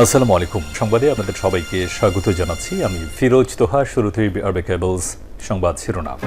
আসসালামু আলাইকুম। সংবাদে আপনাদের সবাইকে স্বাগত জানাচ্ছি। আমি ফিরোজ তোহা শুরুতেই আরবে কেবলস সংবাদ শিরোনাম।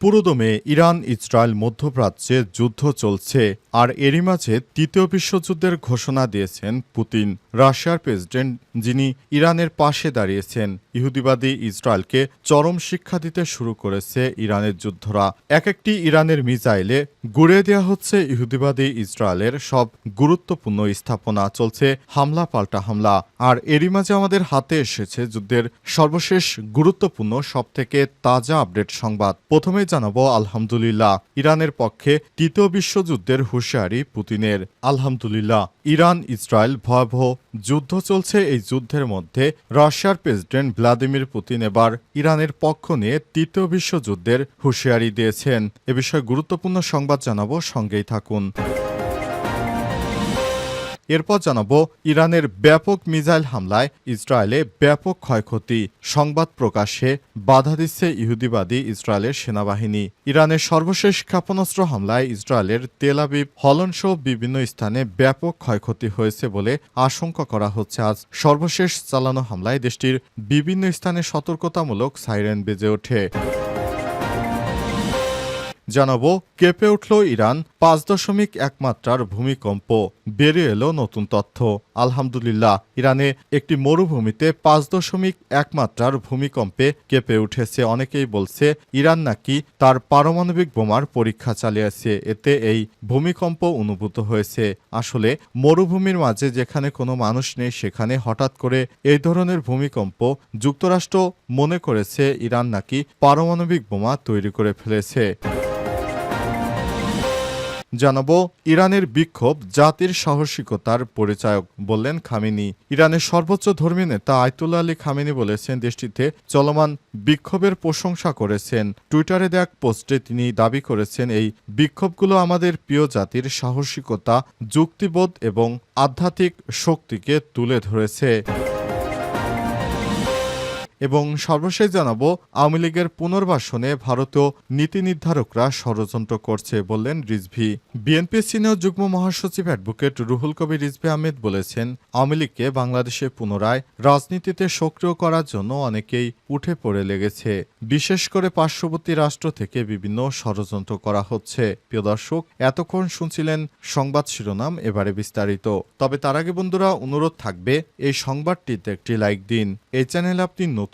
পুরোদমে ইরান, ইসরায়েল মধ্যপ্রাচ্যে যুদ্ধ চলছে আর এরই মাঝে তৃতীয় বিশ্বযুদ্ধের ঘোষণা দিয়েছেন পুতিন। রাশিয়ার প্রেসিডেন্ট যিনি ইরানের পাশে দাঁড়িয়েছেন। ইহুদিবাদী ইসরায়েলকে চরম শিক্ষা দিতে শুরু করেছে ইরানের যুদ্ধরা। এক একটি ইরানের মিসাইলে গুড়ে দেওয়া হচ্ছে ইহুদিবাদী ইসরায়েলের সব গুরুত্বপূর্ণ স্থাপনা। চলছে হামলা পাল্টা হামলা। আর এরই মাঝে আমাদের হাতে এসেছে যুদ্ধের সর্বশেষ গুরুত্বপূর্ণ, সবথেকে তাজা আপডেট সংবাদ। প্রথমে জানাব, আলহামদুলিল্লাহ, ইরানের পক্ষে তৃতীয় বিশ্বযুদ্ধের হুঁশিয়ারি পুতিনের। আলহামদুলিল্লাহ ইরান ইসরায়েল ভয়াবহ যুদ্ধ চলছে। এই যুদ্ধের মধ্যে রাশিয়ার প্রেসিডেন্ট ভ্লাদিমির পুতিন এবার ইরানের পক্ষ নিয়ে তৃতীয় বিশ্বযুদ্ধের হুঁশিয়ারি দিয়েছেন। এ বিষয়ে গুরুত্বপূর্ণ সংবাদ জানাব, সঙ্গেই থাকুন। এরপর জানাব ইরানের ব্যাপক মিসাইল হামলায় ইসরায়েলে ব্যাপক ক্ষয়ক্ষতি। সংবাদ প্রকাশে বাধা দিচ্ছে ইহুদিবাদী ইসরায়েলের সেনাবাহিনী। ইরানের সর্বশেষ ক্ষেপণাস্ত্র হামলায় ইসরায়েলের তেল আবিব হলনসহ বিভিন্ন স্থানে ব্যাপক ক্ষয়ক্ষতি হয়েছে বলে আশঙ্কা করা হচ্ছে। আজ সর্বশেষ চালানো হামলায় দেশটির বিভিন্ন স্থানে সতর্কতামূলক সাইরেন বেজে ওঠে। জানাব, কেঁপে উঠল ইরান, পাঁচ দশমিক এক মাত্রার ভূমিকম্প। বেরিয়ে এলো নতুন তথ্য। আলহামদুলিল্লাহ, ইরানে একটি মরুভূমিতে পাঁচ দশমিক এক মাত্রার ভূমিকম্পে কেঁপে উঠেছে। অনেকেই বলছে, ইরান নাকি তার পারমাণবিক বোমার পরীক্ষা চালিয়েছে। এতে এই ভূমিকম্প অনুভূত হয়েছে। আসলে, মরুভূমির মাঝে যেখানে কোনো মানুষ নেই, সেখানে হঠাৎ করে এই ধরনের ভূমিকম্প যুক্তরাষ্ট্র মনে করেছে, ইরান নাকি পারমাণবিক বোমা তৈরি করে ফেলেছে। জানাব ইরানের বিক্ষোভ জাতির সাহসিকতার পরিচায়ক বললেন খামিনি। ইরানের সর্বোচ্চ ধর্মীয় নেতা আয়তুল্লাহ আলী খামেনি বলেছেন, দেশটিতে চলমান বিক্ষোভের প্রশংসা করেছেন। টুইটারে দেয়া পোস্টে তিনি দাবি করেছেন, এই বিক্ষোভগুলো আমাদের প্রিয় জাতির সাহসিকতা, যুক্তিবোধ এবং আধ্যাত্মিক শক্তিকে তুলে ধরেছে। এবং সর্বশেষ জানাব, আওয়ামী লীগের পুনর্বাসনে ভারতীয় নীতি নির্ধারকরা ষড়যন্ত্র করছে বললেন রিজভি। বিএনপি সিনিয়র যুগ্ম মহাসচিব অ্যাডভোকেট রুহুল কবির রিজভি আহমেদ বলেছেন, আওয়ামী লীগকে বাংলাদেশে পুনরায় রাজনীতিতে সক্রিয় করার জন্য অনেকেই উঠে পড়ে লেগেছে। বিশেষ করে পার্শ্ববর্তী রাষ্ট্র থেকে বিভিন্ন ষড়যন্ত্র করা হচ্ছে। প্রিয় দর্শক, এতক্ষণ শুনছিলেন সংবাদ শিরোনাম, এবারে বিস্তারিত। তবে তার আগে বন্ধুরা, অনুরোধ থাকবে, এই সংবাদটিতে একটি লাইক দিন। এই চ্যানেল আপনি নতুন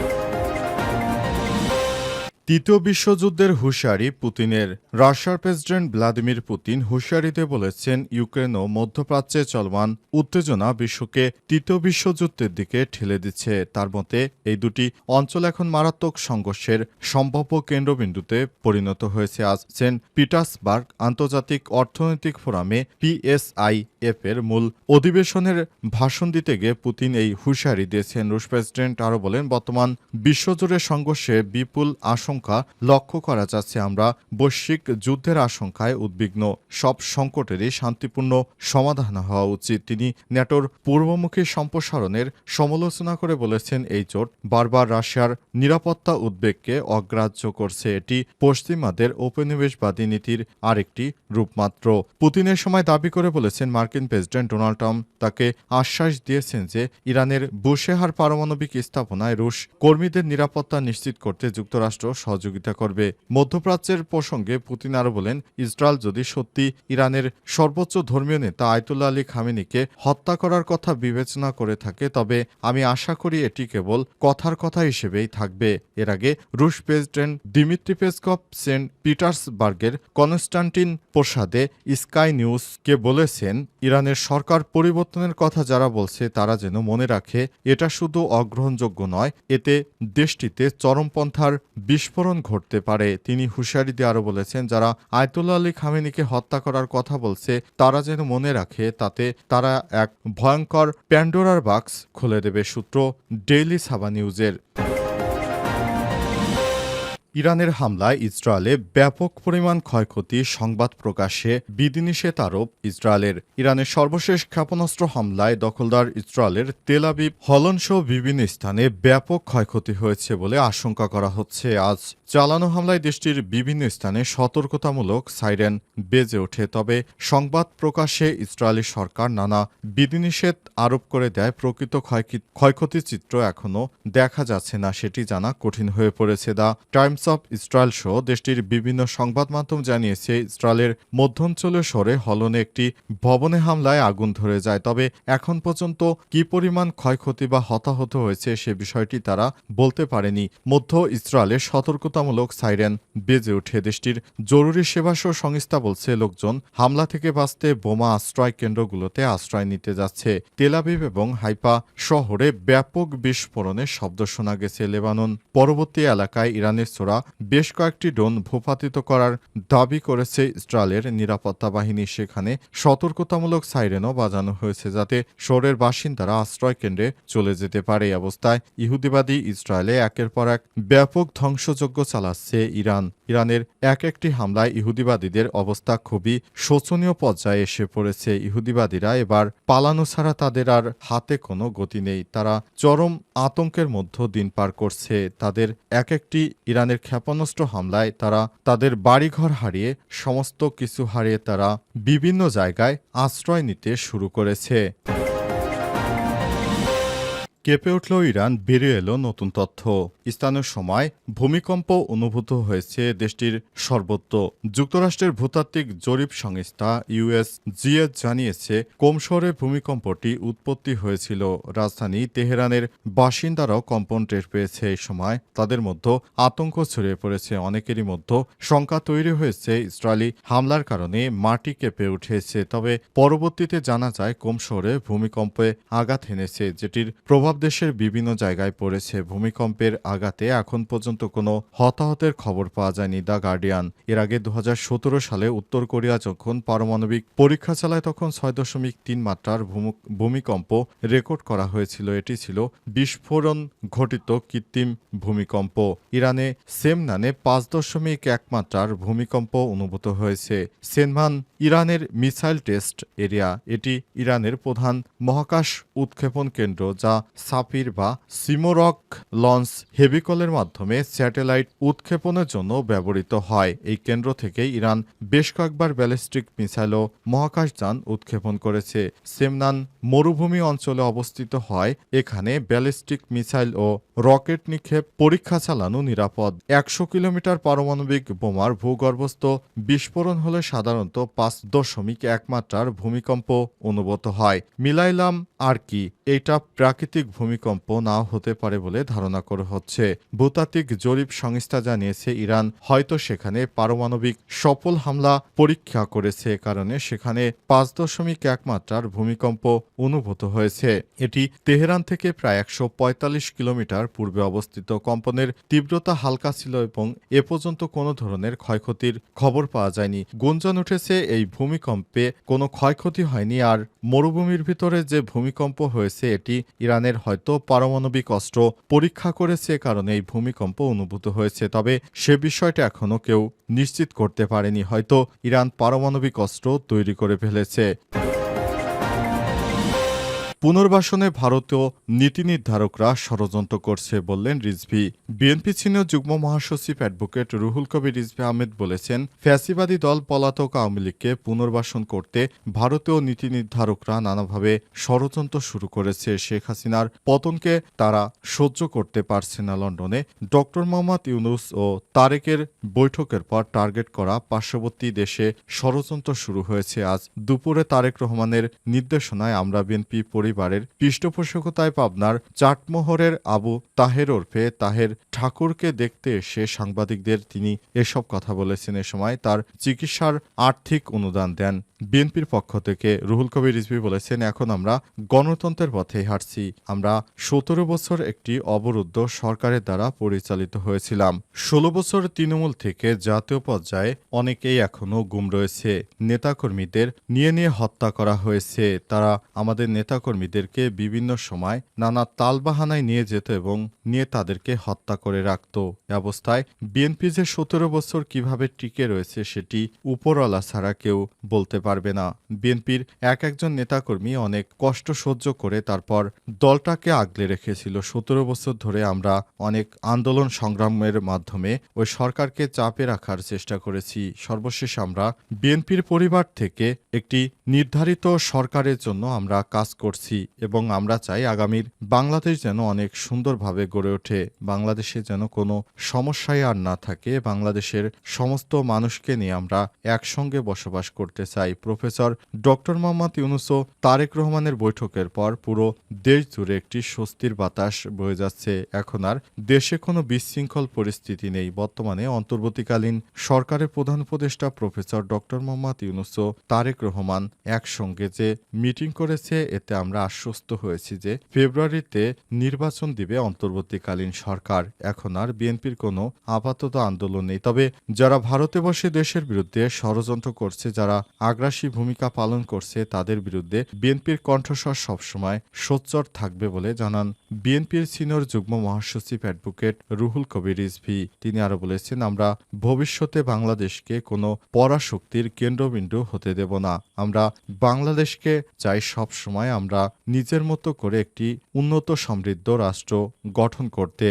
তৃতীয় বিশ্বযুদ্ধের হুঁশিয়ারি পুতিনের। রাশিয়ার প্রেসিডেন্ট ভ্লাদিমির পুতিন হুঁশিয়ারিতে বলেছেন, ইউক্রেন ও মধ্যপ্রাচ্যে চলমান উত্তেজনা বিশ্বকে তৃতীয় বিশ্বযুদ্ধের দিকে ঠেলে দিচ্ছে। তার মতে, এই দুটি অঞ্চল এখন মারাত্মক সংঘর্ষের সম্ভাব্য কেন্দ্রবিন্দুতে পরিণত হয়েছে। আজ সেন্ট পিটার্সবার্গ আন্তর্জাতিক অর্থনৈতিক ফোরামে পিএসআইএফ এর মূল অধিবেশনের ভাষণ দিতে গিয়ে পুতিন এই হুঁশিয়ারি দিয়েছেন। রুশ প্রেসিডেন্ট আরও বলেন, বর্তমান বিশ্বজুড়ে সংঘর্ষে বিপুল আশঙ্কা লক্ষ্য করা যাচ্ছে আমরা বৈশ্বিক যুদ্ধের আশঙ্কায় উদ্বিগ্ন। সব সংকটেরই শান্তিপূর্ণ সমাধান হওয়া উচিত, তিনি ন্যাটোর পূর্বমুখী সম্প্রসারণের সমালোচনা করে বলেছেন এই জোট বারবার রাশিয়ার নিরাপত্তা উদ্বেগকে অগ্রাহ্য করছে। এটি পশ্চিমাদের ঔপনিবেশবাদী নীতির আরেকটি রূপমাত্র। পুতিনের সময় দাবি করে বলেছেন মার্কিন প্রেসিডেন্ট ডোনাল্ড ট্রাম্প তাকে আশ্বাস দিয়েছেন যে ইরানের বুশেহার পারমাণবিক স্থাপনায় রুশ কর্মীদের নিরাপত্তা নিশ্চিত করতে যুক্তরাষ্ট্র সহযোগিতা করবে। মধ্যপ্রাচ্যের প্রসঙ্গে পুতিন আরও বলেন, ইসরায়েল যদি সত্যি ইরানের সর্বোচ্চ ধর্মীয় নেতা আয়তুল্লাহ আলী খামেনিকে হত্যা করার কথা বিবেচনা করে থাকে, তবে আমি আশা করি এটি কেবল কথার কথা হিসেবেই থাকবে। এর আগে রুশ প্রেসিডেন্ট দিমিত্রি পেসকপ সেন্ট পিটার্সবার্গের কনস্টান্টিন প্রসাদে স্কাই নিউজকে বলেছেন, ইরানের সরকার পরিবর্তনের কথা যারা বলছে তারা যেন মনে রাখে, এটা শুধু অগ্রহণযোগ্য নয়, এতে দেশটিতে চরমপন্থার বিস্ফোরণ ঘটতে পারে, তিনি হুঁশিয়ারি দিয়ে আরও বলেছেন, যারা আয়তুল্লা আলী খামেনিকে হত্যা করার কথা বলছে, তারা যেন মনে রাখে, তাতে তারা এক ভয়ঙ্কর প্যান্ডোরার বাক্স খুলে দেবে সূত্র ডেইলি সাবা নিউজের। ইরানের হামলায় ইসরায়েলে ব্যাপক পরিমাণ ক্ষয়ক্ষতি সংবাদ প্রকাশে বিধিনিষেধ আরোপ ইসরায়েলের। ইরানের সর্বশেষ ক্ষেপণাস্ত্র হামলায় দখলদার ইসরায়েলের তেলাবিব হলনসহ বিভিন্ন স্থানে ব্যাপক ক্ষয়ক্ষতি হয়েছে বলে আশঙ্কা করা হচ্ছে। আজ চালানো হামলায় দেশটির বিভিন্ন স্থানে সতর্কতামূলক সাইরেন বেজে ওঠে। তবে সংবাদ প্রকাশে ইসরায়েলি সরকার নানা বিধিনিষেধ আরোপ করে দেয়। প্রকৃত ক্ষয়কি- ক্ষয়ক্ষতির চিত্র এখনও দেখা যাচ্ছে না, সেটি জানা কঠিন হয়ে পড়েছে। দ্য টাইমস অফ ইসরায়েল সহ দেশটির বিভিন্ন সংবাদ মাধ্যম জানিয়েছে, ইসরায়েলের মধ্যাঞ্চলীয় শহরে হলনে একটি ভবনে হামলায় আগুন ধরে যায়। তবে এখন পর্যন্ত কি পরিমাণ ক্ষয়ক্ষতি বা হতাহত হয়েছে সে বিষয়টি তারা বলতে পারেনি। মধ্য ইসরায়েলের সতর্কতামূলক সাইরেন বেজে উঠে দেশটির জরুরি সেবাসহ সংস্থা বলছে, লোকজন হামলা থেকে বাঁচতে বোমা আশ্রয় কেন্দ্রগুলোতে আশ্রয় নিতে যাচ্ছে। তেলাবিব এবং হাইপা শহরে ব্যাপক বিস্ফোরণের শব্দ শোনা গেছে। লেবানন পরবর্তী এলাকায় ইরানের ছোড়া বেশ কয়েকটি ড্রোন ভূপাতিত করার দাবি করেছে ইসরায়েলের নিরাপত্তা বাহিনী। সেখানে সতর্কতামূলক সাইরেনও বাজানো হয়েছে যাতে শহরের বাসিন্দারা আশ্রয় কেন্দ্রে চলে যেতে পারে। এই অবস্থায় ইহুদিবাদী ইসরায়েলে একের পর এক ব্যাপক ধ্বংসযজ্ঞ চালাচ্ছে ইরান। ইরানের এক একটি হামলায় ইহুদিবাদীদের অবস্থা খুবই শোচনীয় পর্যায়ে এসে পড়েছে। ইহুদিবাদীরা এবার পালানো ছাড়া তাদের আর হাতে কোনো গতি নেই। তারা চরম আতঙ্কের মধ্য দিন পার করছে। তাদের এক একটি ইরানের ক্ষেপণাস্ত্র হামলায় তারা তাদের বাড়িঘর হারিয়ে সমস্ত কিছু হারিয়ে তারা বিভিন্ন জায়গায় আশ্রয় নিতে শুরু করেছে। কেঁপে উঠল ইরান বেরিয়ে এলো নতুন তথ্য। স্থানীয় সময় ভূমিকম্প অনুভূত হয়েছে দেশটির সর্বত্র। যুক্তরাষ্ট্রের ভূতাত্ত্বিক জরিপ সংস্থা ইউএস জিএস জানিয়েছে, কোম শহরে ভূমিকম্পটি উৎপত্তি হয়েছিল, রাজধানী তেহরানের বাসিন্দারাও কম্পন টের পেয়েছে এই সময়। তাদের মধ্যে আতঙ্ক ছড়িয়ে পড়েছে, অনেকেরই মধ্যে শঙ্কা তৈরি হয়েছে। ইসরায়েলি হামলার কারণে মাটি কেঁপে উঠেছে, তবে পরবর্তীতে জানা যায়, কোম শহরে ভূমিকম্পে আঘাত এনেছে, যেটির প্রভাব দেশের বিভিন্ন জায়গায় পড়েছে ভূমিকম্পের আঘাতে। এখন পর্যন্ত কোনো হতাহতের খবর পাওয়া যায়নি দ্য গার্ডিয়ান। এর আগে দু হাজার সতেরো সালে উত্তর কোরিয়া যখন পারমাণবিক পরীক্ষা চালায়, তখন ছয় দশমিক তিন মাত্রার ভূমিকম্প রেকর্ড করা হয়েছিল। এটি ছিল বিস্ফোরণ ঘটিত কৃত্রিম ভূমিকম্প। ইরানে সেমনানে পাঁচ দশমিক এক মাত্রার ভূমিকম্প অনুভূত হয়েছে। সেনমান ইরানের মিসাইল টেস্ট এরিয়া। এটি ইরানের প্রধান মহাকাশ উৎক্ষেপণ কেন্দ্র, যা সাফির বা সিমোরক লঞ্চ হেভিকলের মাধ্যমে স্যাটেলাইট উৎক্ষেপণের জন্য ব্যবহৃত হয়। এই কেন্দ্র থেকে ইরান বেশ কয়েকবার ব্যালিস্টিক মিসাইল ও মহাকাশযান উৎক্ষেপণ করেছে। সেমনান মরুভূমি অঞ্চলে অবস্থিত হয়। এখানে ব্যালিস্টিক মিসাইল ও রকেট নিক্ষেপ পরীক্ষা চালানো নিরাপদ। একশো কিলোমিটার পারমাণবিক বোমার ভূগর্ভস্থ বিস্ফোরণ হলে সাধারণত পাঁচ দশমিক এক মাত্রার ভূমিকম্প অনুভূত হয়। মিলাইলাম আর কি এটা প্রাকৃতিক ভূমিকম্প নাও হতে পারে বলে ধারণা করা হচ্ছে। ভূতাত্ত্বিক জরিপ সংস্থা জানিয়েছে, ইরান হয়তো সেখানে পারমাণবিক সফল হামলা পরীক্ষা করেছে কারণে সেখানে পাঁচ দশমিক এক মাত্রার ভূমিকম্প অনুভূত হয়েছে। এটি তেহরান থেকে প্রায় একশো পঁয়তাল্লিশ কিলোমিটার পূর্বে অবস্থিত। কম্পনের তীব্রতা হালকা ছিল এবং এ পর্যন্ত কোনো ধরনের ক্ষয়ক্ষতির খবর পাওয়া যায়নি। গুঞ্জন উঠেছে, এই ভূমিকম্পে কোনো ক্ষয়ক্ষতি হয়নি। আর মরুভূমির ভিতরে যে ভূমিকম্প হয়েছে, এটি ইরানের হয়তো পারমাণবিক অস্ত্র পরীক্ষা করেছে কারণে এই ভূমিকম্প অনুভূত হয়েছে। তবে সে বিষয়টা এখনও কেউ নিশ্চিত করতে পারেনি। হয়তো ইরান পারমাণবিক অস্ত্র তৈরি করে ফেলেছে। পুনর্বাসনে ভারতীয় নীতি নির্ধারকরা ষড়যন্ত্র করছে বললেন রিজভি। বিএনপি সিনিয়র যুগ্ম মহাসচিব অ্যাডভোকেট রুহুল কবির রিজভি আহমেদ বলেছেন, ফ্যাসিবাদী দল, পলাতক আওয়ামী লীগকে পুনর্বাসন করতে ভারতীয় নীতি নির্ধারকরা নানাভাবে ষড়যন্ত্র শুরু করেছে। শেখ হাসিনার পতনকে তারা সহ্য করতে পারছে না লন্ডনে। ডক্টর মোহাম্মদ ইউনুস ও তারেকের বৈঠকের পর টার্গেট করা পার্শ্ববর্তী দেশে ষড়যন্ত্র শুরু হয়েছে। আজ দুপুরে তারেক রহমানের নির্দেশনায় আমরা বিএনপি পরিবারের পৃষ্ঠপোষকতায় পাবনার চাটমোহরের আবু তাহের ওরফে তাহের ঠাকুরকে দেখতে এসে সাংবাদিকদের তিনি এসব কথা বলেছেন। এ সময় তার চিকিৎসার আর্থিক অনুদান দেন। বিএনপির পক্ষ থেকে রুহুল কবির রিজভি বলেছেন, এখন আমরা গণতন্ত্রের পথে হাঁটছি। আমরা সতেরো বছর একটি অবরুদ্ধ সরকারের দ্বারা পরিচালিত হয়েছিলাম। ষোলো বছর তৃণমূল থেকে জাতীয় পর্যায়ে অনেকেই এখনও গুম রয়েছে। নেতাকর্মীদের নিয়ে নিয়ে হত্যা করা হয়েছে। তারা আমাদের নেতাকর্মী নেতাকর্মীদেরকে বিভিন্ন সময় নানা তালবাহানায় নিয়ে যেত এবং নিয়ে তাদেরকে হত্যা করে রাখত। অবস্থায় বিএনপি যে সতেরো বছর কীভাবে টিকে রয়েছে সেটি উপরওয়ালা ছাড়া কেউ বলতে পারবে না। বিএনপির এক একজন নেতাকর্মী অনেক কষ্ট সহ্য করে তারপর দলটাকে আগলে রেখেছিল। সতেরো বছর ধরে আমরা অনেক আন্দোলন সংগ্রামের মাধ্যমে ওই সরকারকে চাপে রাখার চেষ্টা করেছি। সর্বশেষ আমরা বিএনপির পরিবার থেকে একটি নির্ধারিত সরকারের জন্য আমরা কাজ করছি। এবং আমরা চাই আগামীর বাংলাদেশ যেন অনেক সুন্দরভাবে গড়ে ওঠে। বাংলাদেশে যেন কোনো সমস্যায় আর না থাকে। বাংলাদেশের সমস্ত মানুষকে নিয়ে আমরা একসঙ্গে বসবাস করতে চাই। প্রফেসর ডক্টর মোহাম্মদ ইউনুসো তারেক রহমানের বৈঠকের পর পুরো দেশ জুড়ে একটি স্বস্তির বাতাস বয়ে যাচ্ছে। এখন আর দেশে কোনো বিশৃঙ্খল পরিস্থিতি নেই। বর্তমানে অন্তর্বর্তীকালীন সরকারের প্রধান উপদেষ্টা প্রফেসর ডক্টর মোহাম্মদ ইউনুসও তারেক রহমান একসঙ্গে যে মিটিং করেছে, এতে আমরা আশ্বস্ত হয়েছি যে ফেব্রুয়ারিতে নির্বাচন দিবে অন্তর্বর্তীকালীন সরকার। এখন আর বিএনপির কোনো আপাতত আন্দোলন নেই। তবে যারা ভারতে বসে দেশের বিরুদ্ধে ষড়যন্ত্র করছে, যারা আগ্রাসী ভূমিকা পালন করছে, তাদের বিরুদ্ধে বিএনপির কণ্ঠস্বর সবসময় সোচ্চর থাকবে বলে জানান বিএনপির সিনিয়র যুগ্ম মহাসচিব অ্যাডভোকেট রুহুল কবির রিজভি, তিনি আরও বলেছেন, আমরা ভবিষ্যতে বাংলাদেশকে কোনো পরাশক্তির কেন্দ্রবিন্দু হতে দেব না। আমরা বাংলাদেশকে চাই সব সময় আমরা নিজের মতো করে একটি উন্নত সমৃদ্ধ রাষ্ট্র গঠন করতে।